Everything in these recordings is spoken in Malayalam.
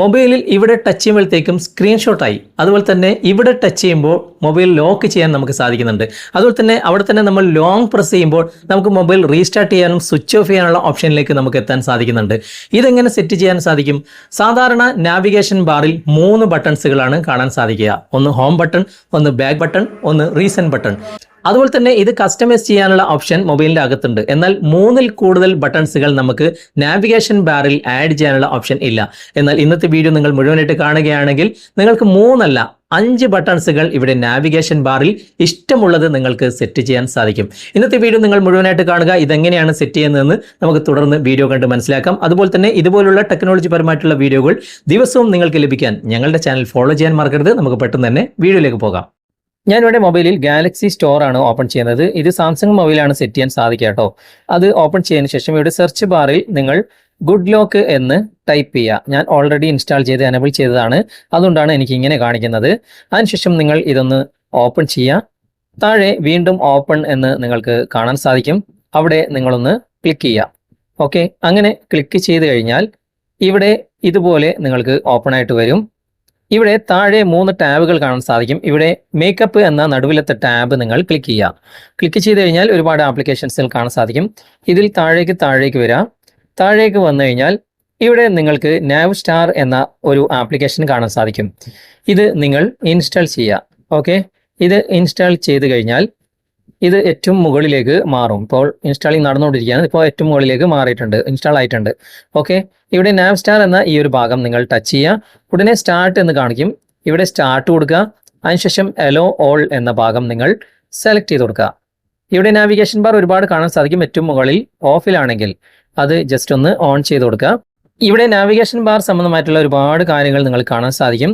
മൊബൈലിൽ ഇവിടെ ടച്ച് ചെയ്യുമ്പോഴത്തേക്കും സ്ക്രീൻഷോട്ടായി അതുപോലെ തന്നെ ഇവിടെ ടച്ച് ചെയ്യുമ്പോൾ മൊബൈൽ ലോക്ക് ചെയ്യാൻ നമുക്ക് സാധിക്കുന്നുണ്ട്. അതുപോലെ തന്നെ അവിടെ തന്നെ നമ്മൾ ലോങ് പ്രസ് ചെയ്യുമ്പോൾ നമുക്ക് മൊബൈൽ റീസ്റ്റാർട്ട് ചെയ്യാനും സ്വിച്ച് ഓഫ് ചെയ്യാനുള്ള ഓപ്ഷനിലേക്ക് നമുക്ക് എത്താൻ സാധിക്കുന്നുണ്ട്. ഇതെങ്ങനെ സെറ്റ് ചെയ്യാൻ സാധിക്കും? സാധാരണ നാവിഗേഷൻ ബാറിൽ മൂന്ന് ബട്ടൺസുകളാണ് കാണാൻ സാധിക്കുക. ഒന്ന് ഹോം ബട്ടൺ ഒന്ന് ബാക്ക് ബട്ടൺ ഒന്ന് റീസെന്റ് ബട്ടൺ അതുപോലെ തന്നെ ഇത് കസ്റ്റമൈസ് ചെയ്യാനുള്ള ഓപ്ഷൻ മൊബൈലിന്റെ അകത്തുണ്ട്. എന്നാൽ മൂന്നിൽ കൂടുതൽ ബട്ടൺസുകൾ നമുക്ക് നാവിഗേഷൻ ബാറിൽ ആഡ് ചെയ്യാനുള്ള ഓപ്ഷൻ ഇല്ല. എന്നാൽ ഇന്നത്തെ വീഡിയോ നിങ്ങൾ മുഴുവനായിട്ട് കാണുകയാണെങ്കിൽ നിങ്ങൾക്ക് മൂന്നല്ല അഞ്ച് ബട്ടൺസുകൾ ഇവിടെ നാവിഗേഷൻ ബാറിൽ ഇഷ്ടമുള്ളത് നിങ്ങൾക്ക് സെറ്റ് ചെയ്യാൻ സാധിക്കും. ഇന്നത്തെ വീഡിയോ നിങ്ങൾ മുഴുവനായിട്ട് കാണുക ഇതെങ്ങനെയാണ് സെറ്റ് ചെയ്യുന്നതെന്ന് നമുക്ക് തുടർന്ന് വീഡിയോ കണ്ട് മനസ്സിലാക്കാം. അതുപോലെ തന്നെ ഇതുപോലുള്ള ടെക്നോളജി പരമായിട്ടുള്ള വീഡിയോകൾ ദിവസവും നിങ്ങൾക്ക് ലഭിക്കാൻ ഞങ്ങളുടെ ചാനൽ ഫോളോ ചെയ്യാൻ മറക്കരുത്. നമുക്ക് പെട്ടെന്ന് തന്നെ വീഡിയോയിലേക്ക് പോകാം. ഞാനിവിടെ മൊബൈലിൽ ഗാലക്സി സ്റ്റോർ ആണ് ഓപ്പൺ ചെയ്യുന്നത്. ഇത് സാംസങ് മൊബൈലാണ് സെറ്റ് ചെയ്യാൻ സാധിക്കുക കേട്ടോ. അത് ഓപ്പൺ ചെയ്തതിന് ശേഷം ഇവിടെ സെർച്ച് ബാറിൽ നിങ്ങൾ ഗുഡ് ലോക്ക് എന്ന് ടൈപ്പ് ചെയ്യുക. ഞാൻ ഓൾറെഡി ഇൻസ്റ്റാൾ ചെയ്ത് എനബിൾ ചെയ്തതാണ്. അതുകൊണ്ടാണ് എനിക്ക് ഇങ്ങനെ കാണിക്കുന്നത്. അതിനുശേഷം നിങ്ങൾ ഇതൊന്ന് ഓപ്പൺ ചെയ്യുക. താഴെ വീണ്ടും ഓപ്പൺ എന്ന് നിങ്ങൾക്ക് കാണാൻ സാധിക്കും. അവിടെ നിങ്ങളൊന്ന് ക്ലിക്ക് ചെയ്യുക. ഓക്കെ അങ്ങനെ ക്ലിക്ക് ചെയ്ത് കഴിഞ്ഞാൽ ഇവിടെ ഇതുപോലെ നിങ്ങൾക്ക് ഓപ്പൺ ആയിട്ട് വരും. ഇവിടെ താഴെ മൂന്ന് ടാബുകൾ കാണാൻ സാധിക്കും. ഇവിടെ മേക്കപ്പ് എന്ന നടുവിലത്തെ ടാബ് നിങ്ങൾ ക്ലിക്ക് ചെയ്യുക. ക്ലിക്ക് ചെയ്ത് കഴിഞ്ഞാൽ ഒരുപാട് ആപ്ലിക്കേഷൻസിൽ കാണാൻ സാധിക്കും. ഇതിൽ താഴേക്ക് താഴേക്ക് വരാം. താഴേക്ക് വന്നു കഴിഞ്ഞാൽ ഇവിടെ നിങ്ങൾക്ക് നാവ് സ്റ്റാർ എന്ന ഒരു ആപ്ലിക്കേഷൻ കാണാൻ സാധിക്കും. ഇത് നിങ്ങൾ ഇൻസ്റ്റാൾ ചെയ്യുക. ഓക്കെ ഇത് ഇൻസ്റ്റാൾ ചെയ്ത് കഴിഞ്ഞാൽ ഇത് ഏറ്റവും മുകളിലേക്ക് മാറും. ഇപ്പോൾ ഇൻസ്റ്റാളിങ് നടന്നുകൊണ്ടിരിക്കുകയാണ്. ഇപ്പോൾ ഏറ്റവും മുകളിലേക്ക് മാറിയിട്ടുണ്ട്. ഇൻസ്റ്റാൾ ആയിട്ടുണ്ട്. ഓക്കെ ഇവിടെ നാവ് സ്റ്റാർ എന്ന ഈ ഒരു ഭാഗം നിങ്ങൾ ടച്ച് ചെയ്യുക. ഉടനെ സ്റ്റാർട്ട് എന്ന് കാണിക്കും. ഇവിടെ സ്റ്റാർട്ട് കൊടുക്കുക. അതിനുശേഷം എലോ ഓൾ എന്ന ഭാഗം നിങ്ങൾ സെലക്ട് ചെയ്ത് കൊടുക്കുക. ഇവിടെ നാവിഗേഷൻ ബാർ ഒരുപാട് കാണാൻ സാധിക്കും. ഏറ്റവും മുകളിൽ ഓഫിലാണെങ്കിൽ അത് ജസ്റ്റ് ഒന്ന് ഓൺ ചെയ്ത് കൊടുക്കുക. ഇവിടെ നാവിഗേഷൻ ബാർ സംബന്ധമായിട്ടുള്ള ഒരുപാട് കാര്യങ്ങൾ നിങ്ങൾ കാണാൻ സാധിക്കും.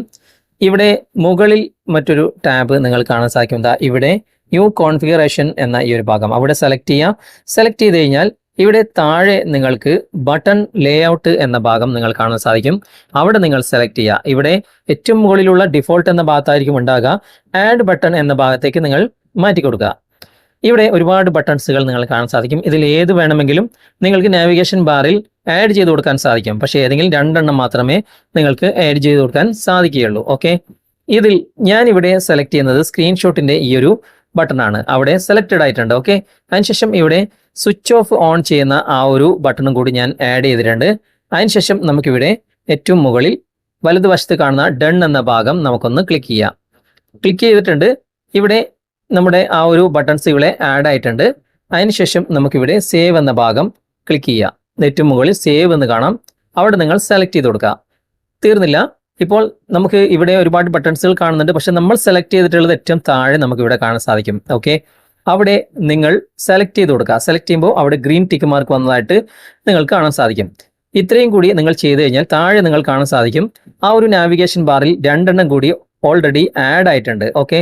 ഇവിടെ മുകളിൽ മറ്റൊരു ടാബ് നിങ്ങൾ കാണാൻ സാധിക്കും. ഇവിടെ ന്യൂ കോൺഫിഗറേഷൻ എന്ന ഈ ഒരു ഭാഗം. അവിടെ സെലക്ട് ചെയ്യാം. സെലക്ട് ചെയ്ത് കഴിഞ്ഞാൽ ഇവിടെ താഴെ നിങ്ങൾക്ക് ബട്ടൺ ലേഔട്ട് എന്ന ഭാഗം നിങ്ങൾ കാണാൻ സാധിക്കും. അവിടെ നിങ്ങൾ സെലക്ട് ചെയ്യുക ഇവിടെ ഏറ്റവും മുകളിലുള്ള ഡിഫോൾട്ട് എന്ന ഭാഗത്തായിരിക്കും ഉണ്ടാകുക. ആഡ് ബട്ടൺ എന്ന ഭാഗത്തേക്ക് നിങ്ങൾ മാറ്റി കൊടുക്കുക ഇവിടെ ഒരുപാട് ബട്ടൺസുകൾ നിങ്ങൾ കാണാൻ സാധിക്കും. ഇതിൽ ഏത് വേണമെങ്കിലും നിങ്ങൾക്ക് നാവിഗേഷൻ ബാറിൽ ആഡ് ചെയ്ത് കൊടുക്കാൻ സാധിക്കും. പക്ഷേ ഏതെങ്കിലും രണ്ടെണ്ണം മാത്രമേ നിങ്ങൾക്ക് ആഡ് ചെയ്ത് കൊടുക്കാൻ സാധിക്കുകയുള്ളൂ. ഓക്കെ ഇതിൽ ഞാൻ ഇവിടെ സെലക്ട് ചെയ്യുന്നത് സ്ക്രീൻഷോട്ടിന്റെ ഈ ഒരു ബട്ടൺ ആണ്. അവിടെ സെലക്റ്റഡ് ആയിട്ടുണ്ട്. ഓക്കെ അതിനുശേഷം ഇവിടെ സ്വിച്ച് ഓഫ് ഓൺ ചെയ്യുന്ന ആ ഒരു ബട്ടണും കൂടി ഞാൻ ആഡ് ചെയ്തിട്ടുണ്ട്. അതിനുശേഷം നമുക്കിവിടെ ഏറ്റവും മുകളിൽ വലതുവശത്ത് കാണുന്ന ഡൺ എന്ന ഭാഗം നമുക്കൊന്ന് ക്ലിക്ക് ചെയ്യാം. ക്ലിക്ക് ചെയ്തിട്ടുണ്ട്. ഇവിടെ നമ്മുടെ ആ ഒരു ബട്ടൺസ് ഇവിടെ ആഡ് ആയിട്ടുണ്ട്. അതിനുശേഷം നമുക്കിവിടെ സേവ് എന്ന ഭാഗം ക്ലിക്ക് ചെയ്യാം നെറ്റ് മുകളിൽ സേവ് എന്ന് കാണാം. അവിടെ നിങ്ങൾ സെലക്ട് ചെയ്ത് കൊടുക്കുക. തീർന്നില്ല. ഇപ്പോൾ നമുക്ക് ഇവിടെ ഒരുപാട് ബട്ടൺസുകൾ കാണുന്നുണ്ട്. പക്ഷെ നമ്മൾ സെലക്ട് ചെയ്തിട്ടുള്ളത് ഏറ്റവും താഴെ നമുക്ക് ഇവിടെ കാണാൻ സാധിക്കും. ഓക്കെ അവിടെ നിങ്ങൾ സെലക്ട് ചെയ്ത് കൊടുക്കുക. സെലക്ട് ചെയ്യുമ്പോൾ അവിടെ ഗ്രീൻ ടിക്ക് മാർക്ക് വന്നതായിട്ട് നിങ്ങൾക്ക് കാണാൻ സാധിക്കും. ഇത്രയും കൂടി നിങ്ങൾ ചെയ്ത് കഴിഞ്ഞാൽ താഴെ നിങ്ങൾ കാണാൻ സാധിക്കും. ആ ഒരു നാവിഗേഷൻ ബാറിൽ രണ്ടെണ്ണം കൂടി ഓൾറെഡി ആഡ് ആയിട്ടുണ്ട്. ഓക്കെ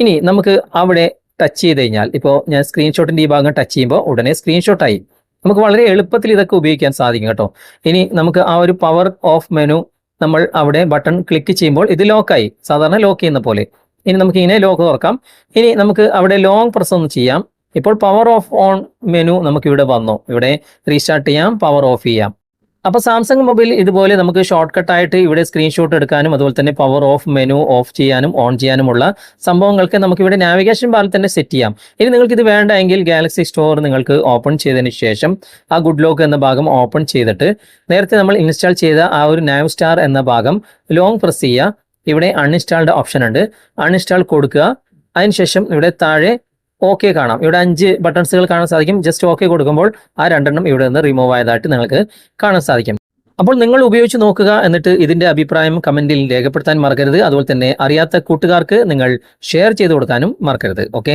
ഇനി നമുക്ക് അവിടെ ടച്ച് ചെയ്ത് കഴിഞ്ഞാൽ ഇപ്പോൾ ഞാൻ സ്ക്രീൻഷോട്ടിന്റെ ഈ ഭാഗം ടച്ച് ചെയ്യുമ്പോൾ ഉടനെ സ്ക്രീൻഷോട്ടായി നമുക്ക് വളരെ എളുപ്പത്തിൽ ഇതൊക്കെ ഉപയോഗിക്കാൻ സാധിക്കും കേട്ടോ. ഇനി നമുക്ക് ആ ഒരു പവർ ഓഫ് മെനു നമ്മൾ അവിടെ ബട്ടൺ ക്ലിക്ക് ചെയ്യുമ്പോൾ ഇത് ലോക്കായി സാധാരണ ലോക്ക് ചെയ്യുന്ന പോലെ. ഇനി നമുക്ക് ഇങ്ങനെ ലോക്ക് തുറക്കാം. ഇനി നമുക്ക് അവിടെ ലോങ് പ്രസ് ഒന്ന് ചെയ്യാം. ഇപ്പോൾ പവർ ഓഫ് ഓൺ മെനു നമുക്ക് ഇവിടെ വന്നു. ഇവിടെ റീസ്റ്റാർട്ട് ചെയ്യാം പവർ ഓഫ് ചെയ്യാം. അപ്പോൾ സാംസങ് മൊബൈൽ ഇതുപോലെ നമുക്ക് ഷോർട്ട് കട്ട് ആയിട്ട് ഇവിടെ സ്ക്രീൻഷോട്ട് എടുക്കാനും അതുപോലെ തന്നെ പവർ ഓഫ് മെനു ഓഫ് ചെയ്യാനും ഓൺ ചെയ്യാനുമുള്ള സംഭവങ്ങൾക്ക് നമുക്ക് ഇവിടെ നാവിഗേഷൻ ബാറിൽ തന്നെ സെറ്റ് ചെയ്യാം. ഇനി നിങ്ങൾക്ക് ഇത് വേണ്ട എങ്കിൽ ഗാലക്സി സ്റ്റോർ നിങ്ങൾക്ക് ഓപ്പൺ ചെയ്തതിന് ശേഷം ആ ഗുഡ് ലോക്ക് എന്ന ഭാഗം ഓപ്പൺ ചെയ്തിട്ട് നേരത്തെ നമ്മൾ ഇൻസ്റ്റാൾ ചെയ്ത ആ ഒരു നാവ് സ്റ്റാർ എന്ന ഭാഗം ലോങ് പ്രസ് ചെയ്യുക. ഇവിടെ അൺഇൻസ്റ്റാൾഡ് ഓപ്ഷൻ ഉണ്ട്. അൺഇൻസ്റ്റാൾ കൊടുക്കുക. അതിനുശേഷം ഇവിടെ താഴെ ഓക്കെ കാണാം. ഇവിടെ അഞ്ച് ബട്ടൺസുകൾ കാണാൻ സാധിക്കും. ജസ്റ്റ് ഓക്കെ കൊടുക്കുമ്പോൾ ആ രണ്ടെണ്ണം ഇവിടെ നിന്ന് റിമൂവ് ആയതായിട്ട് നിങ്ങൾക്ക് കാണാൻ സാധിക്കും. അപ്പോൾ നിങ്ങൾ ഉപയോഗിച്ച് നോക്കുക എന്നിട്ട് ഇതിന്റെ അഭിപ്രായം കമന്റിൽ രേഖപ്പെടുത്താൻ മറക്കരുത്. അതുപോലെ തന്നെ അറിയാത്ത കൂട്ടുകാർക്ക് നിങ്ങൾ ഷെയർ ചെയ്ത് കൊടുക്കാനും മറക്കരുത്. ഓക്കെ